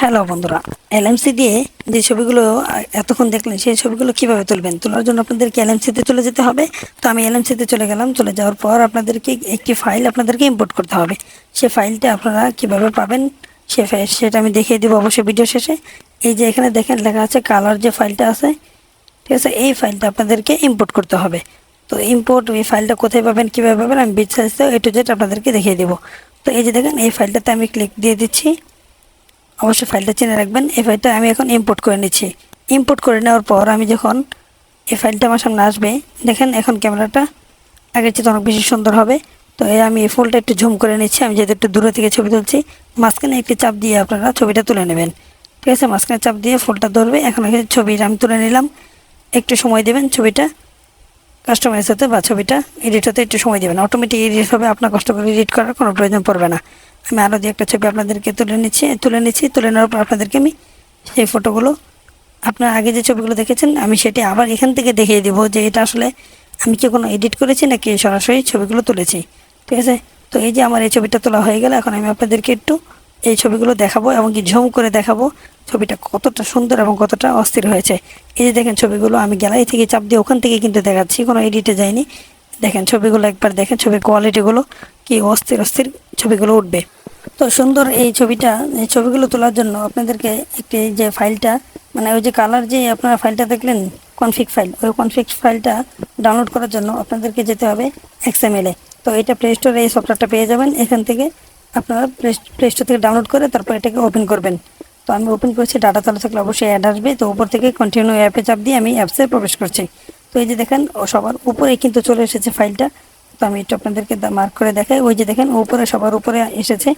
Hello বন্ধুরা। LMC দিয়ে যে ছবিগুলো এতক্ষণ দেখলেন, সেই ছবিগুলো কীভাবে তুলবেন? তোলার জন্য আপনাদেরকে এলএমসিতে চলে যেতে হবে। তো আমি এলএমসিতে চলে গেলাম। চলে যাওয়ার পর আপনাদেরকে একটি ফাইল আপনাদেরকে ইম্পোর্ট করতে হবে। সে ফাইলটা আপনারা কীভাবে পাবেন, সে সেটা আমি দেখিয়ে দেবো অবশ্যই ভিডিও শেষে। এই যে এখানে দেখেন, লেখা আছে কালার যে ফাইলটা আছে, ঠিক আছে? এই ফাইলটা আপনাদেরকে ইম্পোর্ট করতে হবে। তো ইম্পোর্ট এই ফাইলটা কোথায় পাবেন, কীভাবে পাবেন, আমি বিস্তারিত এ টু জেড আপনাদেরকে দেখিয়ে দেবো। তো এই যে দেখেন, এই ফাইলটাতে আমি ক্লিক দিয়ে দিচ্ছি। অবশ্যই ফাইলটা চিনে রাখবেন। এই ফাইলটা আমি এখন ইম্পোর্ট করে নিচ্ছি। ইম্পোর্ট করে নেওয়ার পর আমি যখন এই ফাইলটা আমার সামনে আসবে, দেখেন এখন ক্যামেরাটা আগের চেয়ে অনেক বেশি সুন্দর হবে। তো এই আমি এই ফুলটা একটু ঝুম করে নিচ্ছি। আমি যেহেতু একটু দূরে থেকে ছবি তুলছি, মাঝখানে একটি চাপ দিয়ে আপনারা ছবিটা তুলে নেবেন। ঠিক আছে? মাঝখানে চাপ দিয়ে ফুলটা ধরবে। এখন ছবিটা আমি তুলে নিলাম। একটু সময় দেবেন ছবিটা কাস্টমাইজ হতে বা ছবিটা এডিট হতে একটু সময় দেবেন। অটোমেটিক এডিট হবে, আপনার কষ্ট করে এডিট করার কোনো প্রয়োজন পড়বে না। আমি আরও দিয়ে একটা ছবি আপনাদেরকে তুলে নিচ্ছি তুলে নিচ্ছি, তুলে নেওয়ার পর আপনাদেরকে আমি সেই ফটোগুলো, আপনার আগে যে ছবিগুলো দেখেছেন, আমি সেটি আবার এখান থেকে দেখিয়ে দেবো যে এটা আসলে আমি কি কোনো এডিট করেছি নাকি সরাসরি ছবিগুলো তুলেছি। ঠিক আছে? তো এই যে আমার এই ছবিটা তোলা হয়ে গেলে, এখন আমি আপনাদেরকে একটু এই ছবিগুলো দেখাবো এবং কি ঝুম করে দেখাবো ছবিটা কতটা সুন্দর এবং কতটা অস্থির হয়েছে। এই যে দেখেন ছবিগুলো, আমি গ্যালারি থেকে চাপ দিয়ে ওখান থেকে কিন্তু দেখাচ্ছি, কোনো এডিটে যায়নি দেখেন ছবিগুলো একবার দেখেন, ছবির কোয়ালিটিগুলো কি অস্থির অস্থির ছবিগুলো উঠবে। তো সুন্দর এই ছবিটা, এই ছবিগুলো তোলার জন্য আপনাদেরকে একটি যে ফাইলটা মানে ওই যে কালার যে আপনারা ফাইলটা দেখলেন কনফিগ ফাইল ওই কনফিগ ফাইলটা ডাউনলোড করার জন্য আপনাদেরকে যেতে হবে এক্সএমএলে তো এটা প্লে স্টোরে এই সফটওয়্যারটা পেয়ে যাবেন, এখান থেকে আপনারা প্লে স্টোর থেকে ডাউনলোড করে তারপর এটাকে ওপেন করবেন। তো আমি ওপেন করেছি ডাটা চালু থাকলে অবশ্যই অ্যাড আসবে। তো উপর থেকে কন্টিনিউ অ্যাপে চাপ দিয়ে আমি অ্যাপসে প্রবেশ করছি। তো এই যে দেখেন সবার উপরে কিন্তু চলে এসেছে ফাইলটা তো আমি একটু আপনাদেরকে মার্ক করে দেখাই। ওই যে দেখেন উপরে, সবার উপরে এসেছে।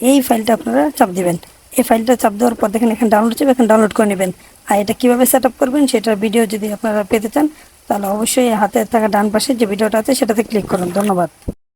এই ফাইলটা আপনারা চাপ দিবেন। এই ফাইলটা চাপ দেওয়ার পর দেখেন এখানে ডাউনলোড চাপ এখানে ডাউনলোড করে নেবেন। আর এটা কীভাবে সেট করবেন সেটার ভিডিও যদি আপনারা পেতে চান, তাহলে অবশ্যই হাতে থাকা ডান পাশে যে ভিডিওটা আছে সেটাতে ক্লিক করুন। ধন্যবাদ।